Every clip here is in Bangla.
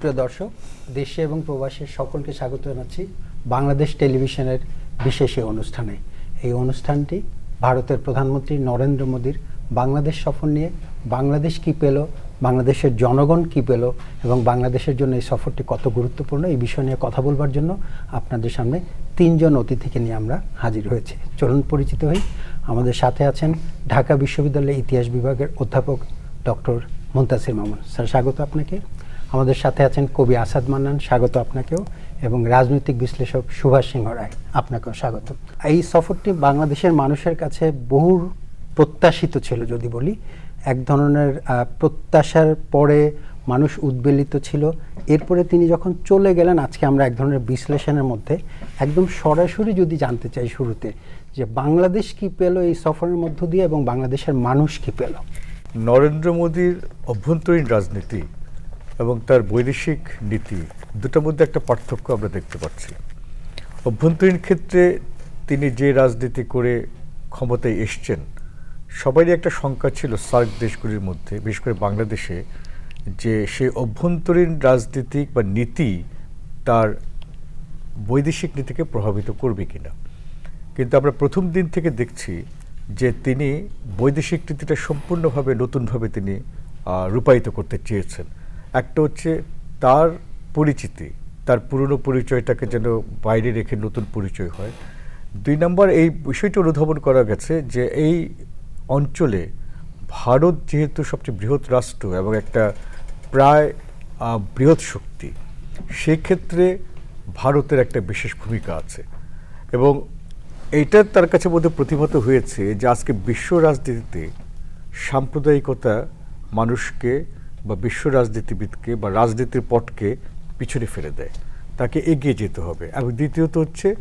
সুপ্রিয় দর্শক, দেশে এবং প্রবাসের সকলকে স্বাগত জানাচ্ছি বাংলাদেশ টেলিভিশনের বিশেষ এই অনুষ্ঠানে। এই অনুষ্ঠানটি ভারতের প্রধানমন্ত্রী নরেন্দ্র মোদীর বাংলাদেশ সফর নিয়ে বাংলাদেশ কি পেল, বাংলাদেশের জনগণ কি পেল এবং বাংলাদেশের জন্য এই সফরটি কত গুরুত্বপূর্ণ এই বিষয় নিয়ে কথা বলবার জন্য আপনাদের সামনে তিনজন অতিথিকে নিয়ে আমরা হাজির হয়েছি। চলুন পরিচিত হই। আমাদের সাথে আছেন ঢাকা বিশ্ববিদ্যালয়ের ইতিহাস বিভাগের অধ্যাপক ডক্টর মুন্তাসির মামুন। স্যার, স্বাগত আপনাকে। আমাদের সাথে আছেন কবি আসাদ মান্নান, স্বাগত আপনাকেও, এবং রাজনৈতিক বিশ্লেষক সুভাষ সিংহ রায়, আপনাকেও স্বাগত। এই সফরটি বাংলাদেশের মানুষের কাছে বহু প্রত্যাশিত ছিল, যদি বলি। এক ধরনের প্রত্যাশার পরে মানুষ উদ্বেলিত ছিল। এরপরে তিনি যখন চলে গেলেন, আজকে আমরা এক ধরনের বিশ্লেষণের মধ্যে, একদম সরাসরি যদি জানতে চাই শুরুতে, যে বাংলাদেশ কি পেল এই সফরের মধ্য দিয়ে এবং বাংলাদেশের মানুষ কি পেল? নরেন্দ্র মোদীর অভ্যন্তরীণ রাজনীতি এবং তার বৈদেশিক নীতি, দুটোর মধ্যে একটা পার্থক্য আমরা দেখতে পাচ্ছি। অভ্যন্তরীণ ক্ষেত্রে তিনি যে রাজনীতি করে ক্ষমতায় এসছেন, সবারই একটা শঙ্কা ছিল সার্ক দেশগুলির মধ্যে, বিশেষ করে বাংলাদেশে, যে সেই অভ্যন্তরীণ রাজনীতিক বা নীতি তার বৈদেশিক নীতিকে প্রভাবিত করবে কিনা। কিন্তু আমরা প্রথম দিন থেকে দেখছি যে তিনি বৈদেশিক নীতিটা সম্পূর্ণভাবে, নতুনভাবে তিনি রূপায়িত করতে চেয়েছেন। একটা হচ্ছে তার পরিচিতি, তার পুরনো পরিচয়টাকে যেন বাইরে রেখে নতুন পরিচয় হয়। দুই নম্বর, এই বিষয়টি অনুধাবন করা গেছে যে এই অঞ্চলে ভারত যেহেতু সবচেয়ে বৃহৎ রাষ্ট্র এবং একটা প্রায় বৃহৎ শক্তি, সেক্ষেত্রে ভারতের একটা বিশেষ ভূমিকা আছে। এবং এটা তার কাছে মধ্যে প্রতিভাত হয়েছে যে আজকে বিশ্ব রাজনীতিতে সাম্প্রদায়িকতা মানুষকে বা বিশ্ব রাজনীতিবিদকে বা রাজনীতির পটকে পিছনে ফেলে দেয়। তাকে এগিয়ে যেতে হবে। এবং দ্বিতীয়ত হচ্ছে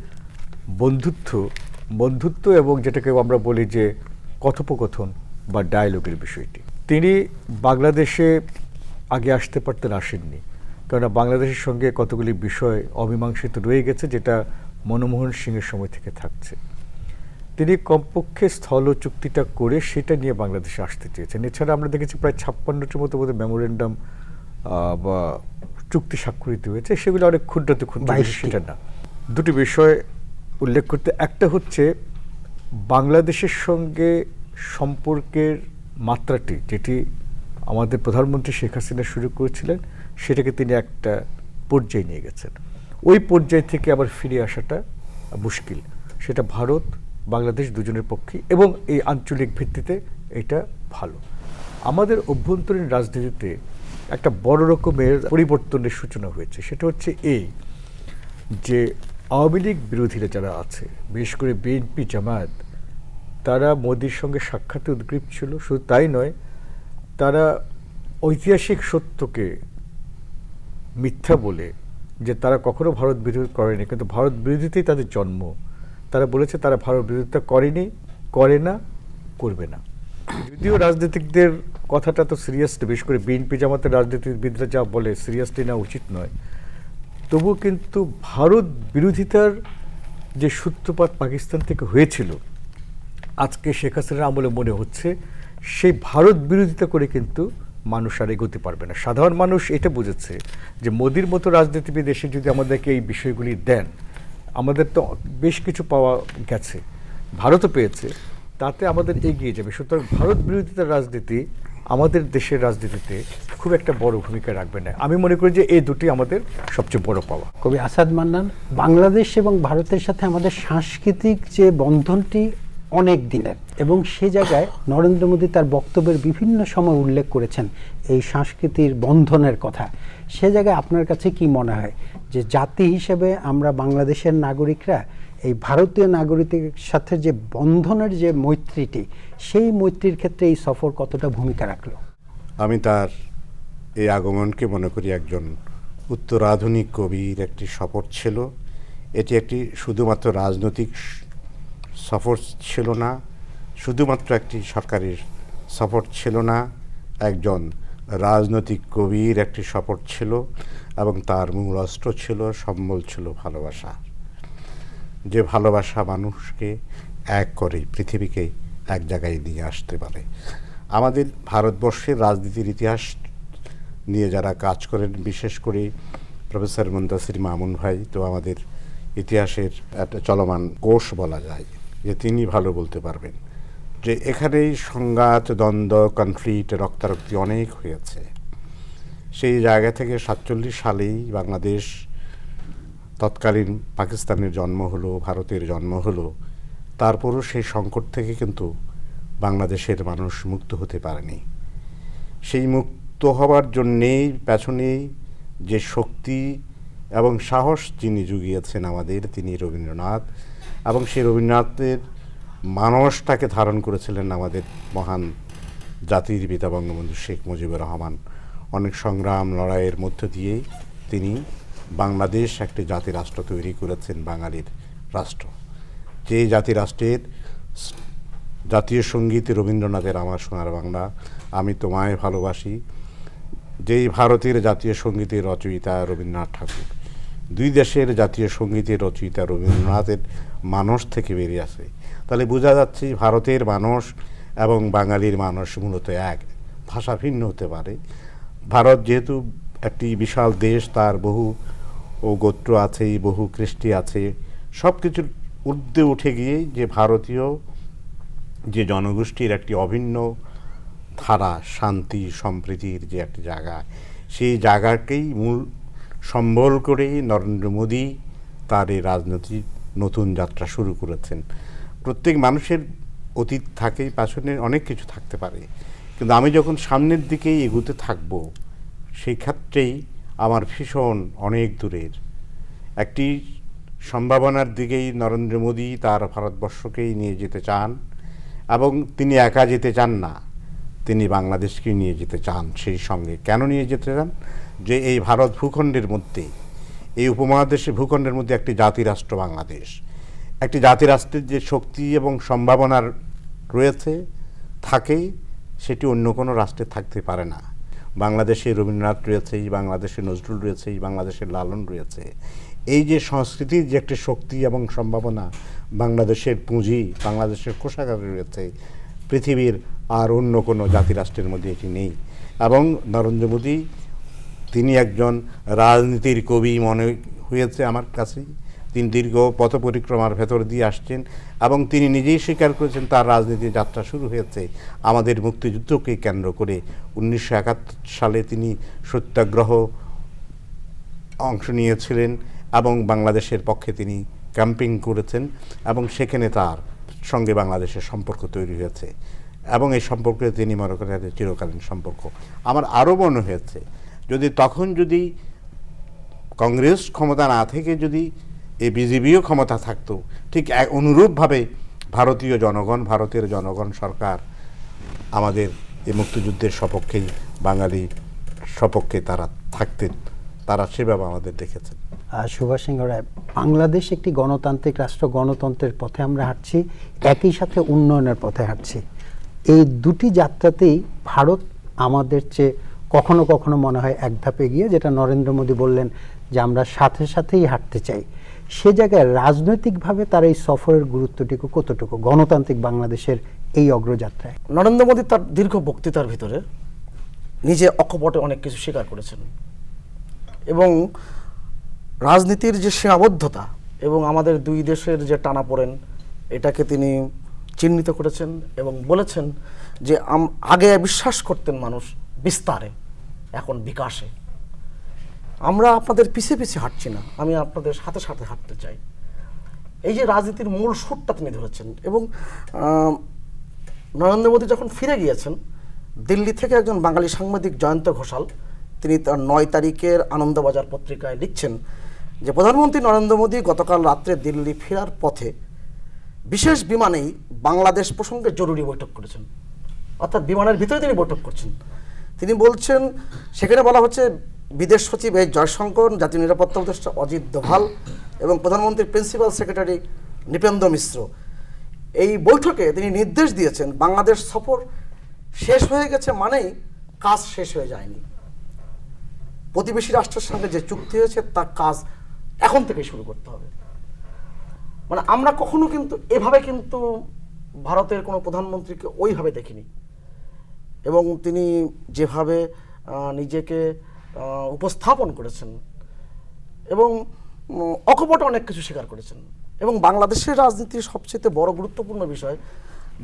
বন্ধুত্ব। বন্ধুত্ব এবং যেটাকে আমরা বলি যে কথোপকথন বা ডায়ালগের বিষয়টি। তিনি বাংলাদেশে আগে আসতে পারতেন আসেননি। কেননা বাংলাদেশের সঙ্গে কতগুলি বিষয় অমীমাংসিত রয়ে গেছে যেটা মনমোহন সিংয়ের সময় থেকে থাকছে। তিনি কমপক্ষে স্থল চুক্তিটা করে সেটা নিয়ে বাংলাদেশে আসতে চেয়েছেন। এছাড়া আমরা দেখেছি প্রায় ছাপ্পান্নটির মতো বোধহয় মেমোরেন্ডাম বা চুক্তি স্বাক্ষরিত হয়েছে। সেগুলো অনেক ক্ষুদ্রতে ক্ষুদ্র সেটা না। দুটি বিষয় উল্লেখ করতে একটা হচ্ছে বাংলাদেশের সঙ্গে সম্পর্কের মাত্রাটি যেটি আমাদের প্রধানমন্ত্রী শেখ হাসিনা শুরু করেছিলেন সেটাকে তিনি একটা পর্যায়ে নিয়ে গেছেন। ওই পর্যায় থেকে আবার ফিরে আসাটা মুশকিল। সেটা ভারত বাংলাদেশ দুজনের পক্ষে এবং এই আঞ্চলিক ভিত্তিতে এটা ভালো। আমাদের অভ্যন্তরীণ রাজনীতিতে একটা বড় রকমের পরিবর্তনের সূচনা হয়েছে। সেটা হচ্ছে এই যে আওয়ামী লীগ বিরোধীরা যারা আছে, বিশেষ করে বিএনপি, জামায়াত, তারা মোদির সঙ্গে সাক্ষাতে উদ্গ্রীব ছিল। শুধু তাই নয়, তারা ঐতিহাসিক সত্যকে মিথ্যা বলে যে তারা কখনো ভারত বিরোধী করেনি। কিন্তু ভারত বিরোধীতেই তাদের জন্ম তারা বলেছে তারা ভারত বিরোধিতা করেনি, করে না, করবে না। যদিও রাজনীতিকদের কথাটা তো সিরিয়াসলি বিশেষ করে বিএনপি জামাতের রাজনীতিবিদরা যা বলে সিরিয়াসলি না, উচিত নয়। তবু কিন্তু ভারত বিরোধিতার যে সূত্রপাত পাকিস্তান থেকে হয়েছিল, আজকে শেখ হাসিনার আমলে মনে হচ্ছে, সেই ভারত বিরোধিতা করে কিন্তু মানুষ আর এগোতে পারবে না। সাধারণ মানুষ এটা বুঝেছে যে মোদির মতো রাজনীতিবিদ এসে যদি আমাদেরকে এই বিষয়গুলি দেন আমাদের তো বেশ কিছু পাওয়া গেছে, ভারতও পেয়েছে, তাতে আমাদের এগিয়ে যাবে। সুতরাং ভারত বিরোধিতার রাজনীতি আমাদের দেশের রাজনীতিতে খুব একটা বড় ভূমিকা রাখবে না। আমি মনে করি যে এই দুটি আমাদের সবচেয়ে বড় পাওয়া। কবি আসাদ মান্নান, বাংলাদেশ এবং ভারতের সাথে আমাদের সাংস্কৃতিক যে বন্ধনটি অনেক দিনের। এবং সে জায়গায় নরেন্দ্র মোদী তার বক্তব্যের বিভিন্ন সময় উল্লেখ করেছেন এই সংস্কৃতির বন্ধনের কথা। সে জায়গায় আপনার কাছে কি মনে হয় যে জাতি হিসেবে আমরা বাংলাদেশের নাগরিকরা এই ভারতীয় নাগরিকের সাথে যে বন্ধনের যে মৈত্রীটি সেই মৈত্রীর ক্ষেত্রে এই সফর কতটা ভূমিকা রাখল? আমি তার এই আগমনকে মনে করি একজন উত্তরাধুনিক কবির একটি সফর ছিল। এটি একটি শুধুমাত্র রাজনৈতিক সফর ছিল না, শুধুমাত্র একটি সরকারের সফর ছিল না, একজন রাজনৈতিক কবির একটি সফর ছিল এবং তার মূল অস্ত্র ছিল, সম্বল ছিল ভালোবাসা। যে ভালোবাসা মানুষকে এক করে পৃথিবীকে এক জায়গায় নিয়ে আসতে পারে। আমাদের ভারতবর্ষের রাজনীতির ইতিহাস নিয়ে যারা কাজ করেন, বিশেষ করে প্রফেসর মুন্তাসির মামুন ভাই, তো আমাদের ইতিহাসের একটা চলমান কোষ বলা যায়। যে তিনি ভালো বলতে পারবেন। যে এখানেই সংঘাত, দ্বন্দ্ব কনফ্লিক্ট রক্তারক্তি অনেক হয়েছে। সেই জায়গা থেকে সাতচল্লিশ সালেই বাংলাদেশ তৎকালীন পাকিস্তানের জন্ম হলো, ভারতের জন্ম হলো। তারপরও সেই সংকট থেকে কিন্তু বাংলাদেশের মানুষ মুক্ত হতে পারেনি। সেই মুক্ত হওয়ার জন্যেই, পেছনেই যে শক্তি এবং সাহস যিনি জুগিয়েছেন আমাদের, তিনি রবীন্দ্রনাথ এবং সেই রবীন্দ্রনাথের মানসটাকে ধারণ করেছিলেন আমাদের মহান জাতির পিতা বঙ্গবন্ধু শেখ মুজিবুর রহমান। অনেক সংগ্রাম লড়াইয়ের মধ্য দিয়েই তিনি বাংলাদেশ একটি জাতি রাষ্ট্র তৈরি করেছেন, বাঙালির রাষ্ট্র। যে জাতি রাষ্ট্রের জাতীয় সংগীত রবীন্দ্রনাথের আমার সোনার বাংলা, আমি তোমায় ভালোবাসি। যেই ভারতের জাতীয় সঙ্গীতের রচয়িতা রবীন্দ্রনাথ ঠাকুর, দুই দেশের জাতীয় সঙ্গীতের রচয়িতা রবীন্দ্রনাথের মানুষ থেকে বেরিয়ে আসে। তাহলে বোঝা যাচ্ছে ভারতের মানুষ এবং বাঙালির মানুষ মূলত এক। ভাষা ভিন্ন হতে পারে। ভারত যেহেতু একটি বিশাল দেশ, তার বহু ও গোত্র আছে, বহু কৃষ্টি আছে। সব কিছুর ঊর্ধ্বে উঠে গিয়ে যে ভারতীয়, যে জনগোষ্ঠীর একটি অভিন্ন ধারা, শান্তি, সম্প্রীতির যে একটি জায়গা, সেই জায়গাকেই মূল সম্বল করেই নরেন্দ্র মোদী তার এই রাজনৈতিক নতুন যাত্রা শুরু করেছেন। প্রত্যেক মানুষের অতীত থাকে পাশনে অনেক কিছু থাকতে পারে। কিন্তু আমি যখন সামনের দিকেই এগুতে থাকব, সেই ক্ষেত্রেই আমার ভীষণ অনেক দূরের। একটি সম্ভাবনার দিকেই নরেন্দ্র মোদী তার ভারতবর্ষকেই নিয়ে যেতে চান এবং তিনি একা যেতে চান না, তিনি বাংলাদেশকে নিয়ে যেতে চান। সেই সঙ্গে কেন নিয়ে যেতে চান? যে এই ভারত ভূখণ্ডের মধ্যে এই উপমহাদেশে ভূখণ্ডের মধ্যে একটি জাতিরাষ্ট্র বাংলাদেশ। একটি জাতিরাষ্ট্রের যে শক্তি এবং সম্ভাবনার রয়েছে থাকে সেটি অন্য কোনো রাষ্ট্রে থাকতে পারে না। বাংলাদেশে রবীন্দ্রনাথ রয়েছেই বাংলাদেশে নজরুল রয়েছেই বাংলাদেশের লালন রয়েছে। এই যে সংস্কৃতির যে একটি শক্তি এবং সম্ভাবনা বাংলাদেশের পুঁজি, বাংলাদেশের কোষাগারে রয়েছে, পৃথিবীর আর অন্য কোনো জাতিরাষ্ট্রের মধ্যে এটি নেই। এবং নরেন্দ্র মোদী তিনি একজন রাজনীতির কবি মনে হয়েছে আমার কাছে তিনি দীর্ঘ পথ পরিক্রমার ভেতর দিয়ে আসছেন এবং তিনি নিজেই স্বীকার করেছেন তার রাজনীতির যাত্রা শুরু হয়েছে। আমাদের মুক্তিযুদ্ধকে কেন্দ্র করে উনিশশো একাত্তর সালে তিনি সত্যাগ্রহ অংশ নিয়েছিলেন এবং বাংলাদেশের পক্ষে তিনি ক্যাম্পিং করেছেন এবং সেখানে তার সঙ্গে বাংলাদেশের সম্পর্ক তৈরি হয়েছে এবং এই সম্পর্কে তিনি মনে করেন চিরকালীন সম্পর্ক। আমার আরও মনে হয়েছে যদি তখন যদি কংগ্রেস ক্ষমতা না থেকে যদি এ বিজেপিও ক্ষমতা থাকতো, ঠিক অনুরূপভাবে ভারতীয় জনগণ, ভারতের জনগণ সরকার আমাদের এই মুক্তিযুদ্ধের সপক্ষেই বাঙালি সপক্ষে তারা থাকতেন, তারা সেভাবে আমাদের দেখেছেন। সুভাষ সিংহ রায়, বাংলাদেশ একটি গণতান্ত্রিক রাষ্ট্র, গণতন্ত্রের পথে আমরা হাঁটছি, একই সাথে উন্নয়নের পথে হাঁটছি। এই দুটি যাত্রাতেই ভারত আমাদের চেয়ে কখনো কখনো মনে হয় এক ধাপে গিয়ে যেটা নরেন্দ্র মোদী বললেন যে আমরা সাথে সাথেই হাঁটতে চাই। সে জায়গায় রাজনৈতিকভাবে তার এই সফরের গুরুত্বটুকু কতটুকু? গণতান্ত্রিক বাংলাদেশের এই অগ্রযাত্রায়। নরেন্দ্র মোদী তার দীর্ঘ বক্তৃতার ভিতরে নিজে অকপটে অনেক কিছু স্বীকার করেছেন। এবং রাজনীতির যে সীমাবদ্ধতা এবং আমাদের দুই দেশের যে টানাপোড়েন, এটাকে তিনি চিহ্নিত করেছেন এবং বলেছেন যে আগে বিশ্বাস করতেন মানুষ বিস্তারে, এখন বিকাশে। আমরা আপনাদের পিছে পিছে হাঁটছি না, আমি আপনাদের সাথে সাথে হাঁটতে চাই। এই যে রাজনীতির মূল সুরটা তিনি ধরেছেন এবং নরেন্দ্র মোদী যখন ফিরে গিয়েছেন, দিল্লি থেকে একজন বাঙালি সাংবাদিক জয়ন্ত ঘোষাল, তিনি তার নয় তারিখের আনন্দবাজার পত্রিকায় লিখছেন যে, প্রধানমন্ত্রী নরেন্দ্র মোদী গতকাল রাত্রে দিল্লি ফেরার পথে বিশেষ বিমানেই বাংলাদেশ প্রসঙ্গে জরুরি বৈঠক করেছেন। অর্থাৎ বিমানের ভিতরে তিনি বৈঠক করছেন। তিনি বলছেন, সেখানে বলা হচ্ছে, বিদেশ সচিব এস জয়শঙ্কর, জাতীয় নিরাপত্তা উপদেষ্টা অজিত দোভাল এবং প্রধানমন্ত্রীর প্রিন্সিপাল সেক্রেটারি নৃপেন্দ্র মিশ্র। এই বৈঠকে তিনি নির্দেশ দিয়েছেন, বাংলাদেশ সফর শেষ হয়ে গেছে মানেই কাজ শেষ হয়ে যায়নি। প্রতিবেশী রাষ্ট্রের সঙ্গে যে চুক্তি হয়েছে, তার কাজ এখন থেকে শুরু করতে হবে। মানে আমরা কখনো কিন্তু, এভাবে কিন্তু ভারতের কোনো প্রধানমন্ত্রীকে ওইভাবে দেখিনি। এবং তিনি যেভাবে নিজেকে উপস্থাপন করেছেন এবং অকপটে অনেক কিছু স্বীকার করেছেন। এবং বাংলাদেশের রাজনীতির সবচেয়ে বড় গুরুত্বপূর্ণ বিষয়,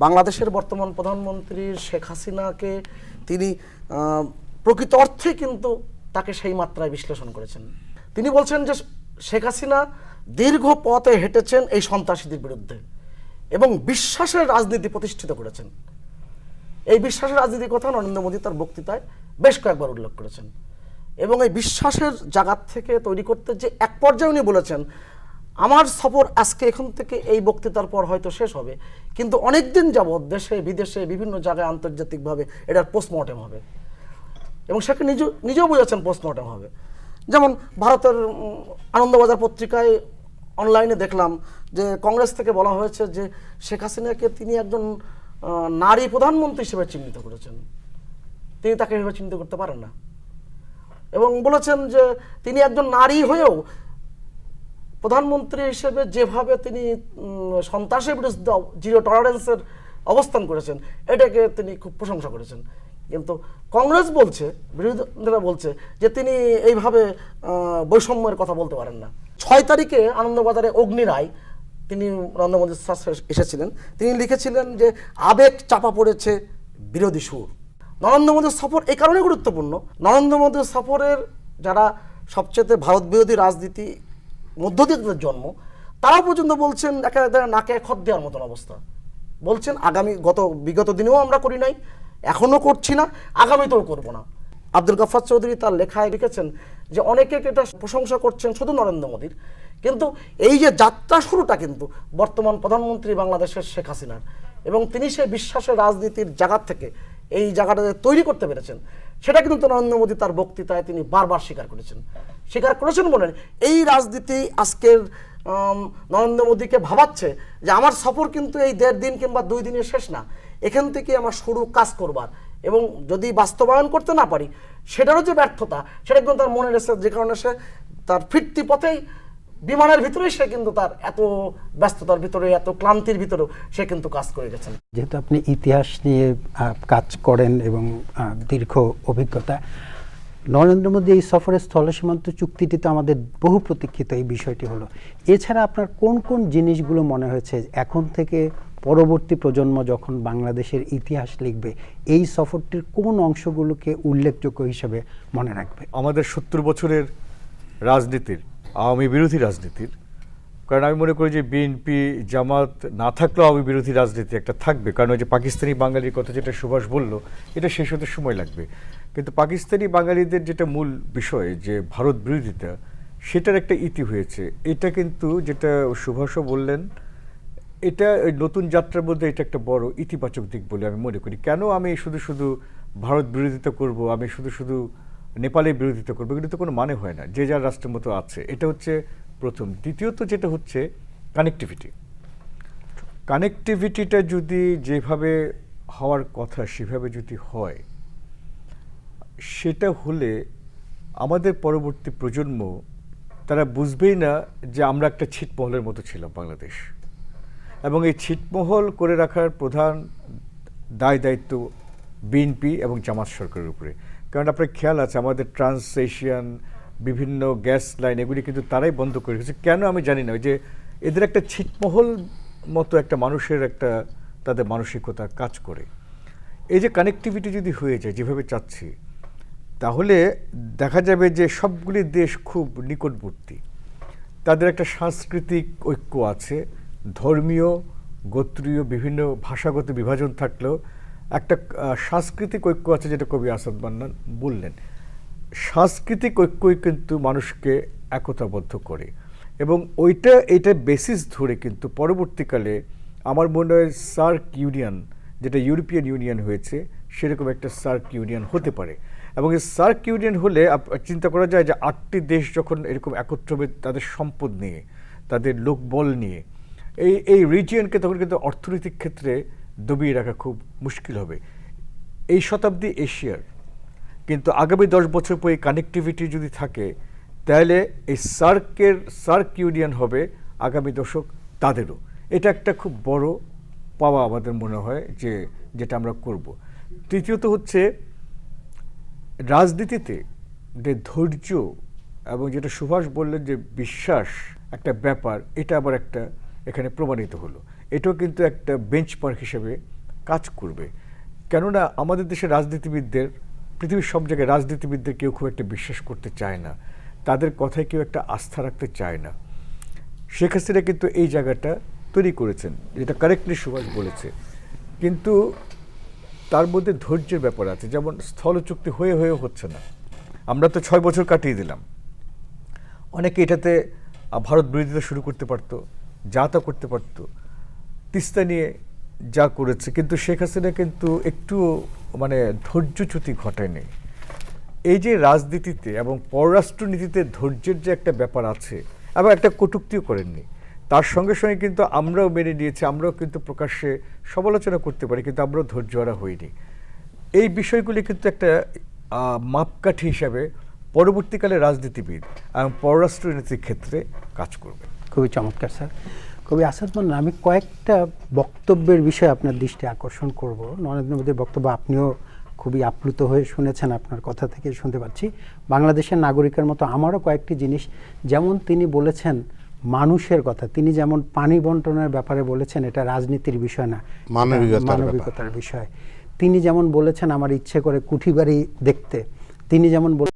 বাংলাদেশের বর্তমান প্রধানমন্ত্রী শেখ হাসিনাকে তিনি প্রকৃত অর্থে কিন্তু তাকে সেই মাত্রায় বিশ্লেষণ করেছেন। তিনি বলছেন যে শেখ হাসিনা দীর্ঘ পথে হেঁটেছেন এই সন্ত্রাসীদের বিরুদ্ধে এবং বিশ্বাসের রাজনীতি প্রতিষ্ঠিত করেছেন। এই বিশ্বাসের রাজনীতির কথা নরেন্দ্র মোদী তার বক্তৃতায় বেশ কয়েকবার উল্লেখ করেছেন। এবং এই বিশ্বাসের জায়গা থেকে তৈরি করতে যে এক পর্যায়ে উনি বলেছেন, আমার সফর আজকে এখান থেকে এই বক্তৃতার পর হয়তো শেষ হবে। কিন্তু অনেক দিন যাবৎ দেশে, বিদেশে, বিভিন্ন জায়গায় আন্তর্জাতিকভাবে এটার পোস্টমর্টেম হবে। এবং সেকে নিজ, নিজেও বুঝেছেন পোস্টমর্টেম হবে। যেমন ভারতের আনন্দবাজার পত্রিকায় অনলাইনে দেখলাম যে কংগ্রেস থেকে বলা হয়েছে যে শেখ হাসিনাকে তিনি একজন নারী প্রধানমন্ত্রী হিসেবে চিহ্নিত করেছেন। তিনি তাকে এভাবে চিহ্নিত করতে পারেন না। এবং বলেছেন যে তিনি একজন নারী হয়েও প্রধানমন্ত্রী হিসেবে যেভাবে তিনি সন্ত্রাসের বিরুদ্ধে জিরো টলারেন্সের অবস্থান করেছেন, এটাকে তিনি খুব প্রশংসা করেছেন। কিন্তু কংগ্রেস বলছে, বিরোধীরা বলছে যে তিনি এইভাবে বৈষম্যের কথা বলতে পারেন না। ছয় তারিখে আনন্দবাজারে অগ্নি রায় তিনি কাছে এসেছিলেন। তিনি লিখেছিলেন যে, আবেগ চাপা পড়েছে, বিরোধী সুর। নরেন্দ্র মোদীর সফর এই কারণে গুরুত্বপূর্ণ। নরেন্দ্র মোদীর সফরের যারা সবচেয়ে ভারত বিরোধী রাজনীতি মধ্য দিয়ে জন্ম তারা পর্যন্ত বলছেন একেবারে নাকে খত দেওয়ার মতন অবস্থা। বলছেন, আগামী গত, বিগত দিনেও আমরা করি নাই, এখনও করছি না, আগামীতেও করব না। আব্দুল গাফার চৌধুরী তার লেখায় লিখেছেন যে, অনেকে এটা প্রশংসা করছেন শুধু নরেন্দ্র মোদীর। কিন্তু এই যে যাত্রা শুরুটা কিন্তু বর্তমান প্রধানমন্ত্রী বাংলাদেশের শেখ হাসিনার এবং তিনি সেই বিশ্বাসের রাজনীতির জায়গা থেকে এই জায়গাটা তৈরি করতে পেরেছেন, সেটা কিন্তু নরেন্দ্র মোদী তার বক্তৃতায় তিনি বারবার স্বীকার করেছেন। স্বীকার করেছেন বলেন, এই রাজনীতি আজকের নরেন্দ্র মোদীকে ভাবাচ্ছে যে আমার সফর কিন্তু এই দেড় দিন কিংবা দুই দিনের শেষ না, এখান থেকে আমার শুরু কাজ করবার। এবং যদি বাস্তবায়ন করতে না পারি, সেটারও যে ব্যর্থতা, সেটা কিন্তু তার মনে রেখেছে, যে কারণে সে তার ফিরতি পথেই বিমানের ভিতরে সে কিন্তু তার এত ব্যস্ততার ভিতরে এত ক্লান্তির ভিতরেও সে কিন্তু কাজ করে গেছেন। যেহেতু আপনি ইতিহাস নিয়ে কাজ করেন এবং দীর্ঘ অভিজ্ঞতা নরেন্দ্র মোদী এই সফরের স্থল সীমান্ত চুক্তিটি তো আমাদের বহু প্রতীক্ষিত এই বিষয়টি হলো। এছাড়া আপনার কোন কোন জিনিসগুলো মনে হয়েছে এখন থেকে পরবর্তী প্রজন্ম যখন বাংলাদেশের ইতিহাস লিখবে এই সফরটির কোন অংশগুলোকে উল্লেখযোগ্য হিসেবে মনে রাখবে? আমাদের সত্তর বছরের রাজনীতির আওয়ামী বিরোধী রাজনীতির। কারণ আমি মনে করি যে বিএনপি, জামাত না থাকলেও আওয়ামী বিরোধী রাজনীতি একটা থাকবে। কারণ ওই যে পাকিস্তানি বাঙালির কথা যেটা সুভাষ বলল, এটা শেষ হতে সময় লাগবে। কিন্তু পাকিস্তানি বাঙালিদের যেটা মূল বিষয় যে ভারত বিরোধিতা, সেটার একটা ইতি হয়েছে। এটা কিন্তু যেটা সুভাষও বললেন, এটা নতুন যাত্রার মধ্যে এটা একটা বড় ইতিবাচক দিক বলে আমি মনে করি। কেন আমি শুধু শুধু ভারত বিরোধিতা করব, আমি শুধু শুধু নেপালের বিরোধিতা করবে এগুলো তো কোনো মানে হয় না, যে যার রাষ্ট্রের মতো আছে। এটা হচ্ছে প্রথম। দ্বিতীয়ত যেটা হচ্ছে কানেক্টিভিটি কানেক্টিভিটিটা যদি যেভাবে হওয়ার কথা, সেভাবে যদি হয়, সেটা হলে আমাদের পরবর্তী প্রজন্ম, তারা বুঝবেই না যে আমরা একটা ছিটমহলের মতো ছিলাম বাংলাদেশ। এবং এই ছিটমহল করে রাখার প্রধান দায় দায়িত্ব বিএনপি এবং জামাত সরকারের উপরে। কারণ আপনার খেয়াল আছে, আমাদের ট্রান্স এশিয়ান বিভিন্ন গ্যাস লাইন, এগুলি কিন্তু তারাই বন্ধ করে রেখেছে। কেন আমি জানি না যে এদের একটা ছিটমহল মতো একটা মানুষের একটা, তাদের মানসিকতা কাজ করে। এই যে কানেক্টিভিটি যদি হয়ে যায়, যেভাবে চাচ্ছি, তাহলে দেখা যাবে যে সবগুলি দেশ খুব নিকটবর্তী। তাদের একটা সাংস্কৃতিক ঐক্য আছে, ধর্মীয়, গোত্রীয়, বিভিন্ন ভাষাগত বিভাজন থাকলেও একটা সাংস্কৃতিক ঐক্য আছে যেটা কবি আসাদ মান্নান বললেন। সাংস্কৃতিক ঐক্যই কিন্তু মানুষকে একতাবদ্ধ করে এবং ওইটা, এটা বেসিস ধরে কিন্তু পরবর্তীকালে আমার মনে হয় সার্ক ইউনিয়ন, যেটা ইউরোপিয়ান ইউনিয়ন হয়েছে, সেরকম একটা সার্ক ইউনিয়ন হতে পারে। এবং এই সার্ক ইউনিয়ন হলে চিন্তা করা যায় যে আটটি দেশ যখন এরকম একত্র হবে তাদের সম্পদ নিয়ে, তাদের লোকবল নিয়ে, এই এই রিজিয়নকে তখন কিন্তু অর্থনৈতিক ক্ষেত্রে দবিয়ে রাখা খুব মুশকিল হবে। এই শতাব্দী এশিয়ার। কিন্তু আগামী দশ বছর পরে কানেক্টিভিটি যদি থাকে, তাহলে এই সার্কের, সার্ক ইউনিয়ন হবে আগামী দশক তাদেরও। এটা একটা খুব বড় পাওয়া আমাদের মনে হয় যে, যেটা আমরা করব। তৃতীয়ত হচ্ছে, রাজনীতিতে যে ধৈর্য এবং যেটা সুভাষ বললেন যে বিশ্বাস একটা ব্যাপার, এটা আবার একটা এখানে প্রমাণিত হলো। এটাও কিন্তু একটা বেঞ্চমার্ক হিসেবে কাজ করবে। কেননা আমাদের দেশের রাজনীতিবিদদের, পৃথিবীর সব জায়গায় রাজনীতিবিদদের কেউ খুব একটা বিশ্বাস করতে চায় না। তাদের কথায় কেউ একটা আস্থা রাখতে চায় না। শেখ হাসিনা কিন্তু এই জায়গাটা তৈরি করেছেন, যেটা কারেক্টলি সুভাষ বলেছে। কিন্তু তার মধ্যে ধৈর্যের ব্যাপার আছে, যেমন স্থল চুক্তি হয়ে হয়ে হচ্ছে না। আমরা তো ছয় বছর কাটিয়ে দিলাম। অনেকে এটাতে ভারত বিরোধিতা শুরু করতে পারতো, যা তা করতে পারতো। তিস্তা নিয়ে যা করেছে, কিন্তু শেখ হাসিনা কিন্তু একটু মানে ধৈর্যচ্যুতি ঘটেনি এই যে রাজনীতিতে এবং পররাষ্ট্রনীতিতে ধৈর্যের যে একটা ব্যাপার আছে এবং একটা কটূক্তিও করেননি। তার সঙ্গে সঙ্গে কিন্তু আমরাও মেনে নিয়েছি, আমরাও কিন্তু প্রকাশ্যে সমালোচনা করতে পারি, কিন্তু আমরাও ধৈর্য ধৈর্যহারা হইনি। এই বিষয়গুলি কিন্তু একটা মাপকাঠি হিসাবে পরবর্তীকালে রাজনীতিবিদ এবং পররাষ্ট্রনীতির ক্ষেত্রে কাজ করবে। খুবই চমৎকার, স্যার। কবি আসাদ মান্না আমি কয়েকটা বক্তব্যের বিষয়ে আপনার দৃষ্টি আকর্ষণ করব। নরেন্দ্র মোদীর বক্তব্য আপনিও খুবই আপ্লুত হয়ে শুনেছেন আপনার কথা থেকে শুনতে পাচ্ছি। বাংলাদেশের নাগরিকের মতো আমারও কয়েকটি জিনিস যেমন তিনি বলেছেন মানুষের কথা। তিনি যেমন পানি বন্টনের ব্যাপারে বলেছেন এটা রাজনীতির বিষয় না মানবিকতার বিষয়। তিনি যেমন বলেছেন আমার ইচ্ছে করে কুঠি বাড়ি দেখতে। তিনি যেমন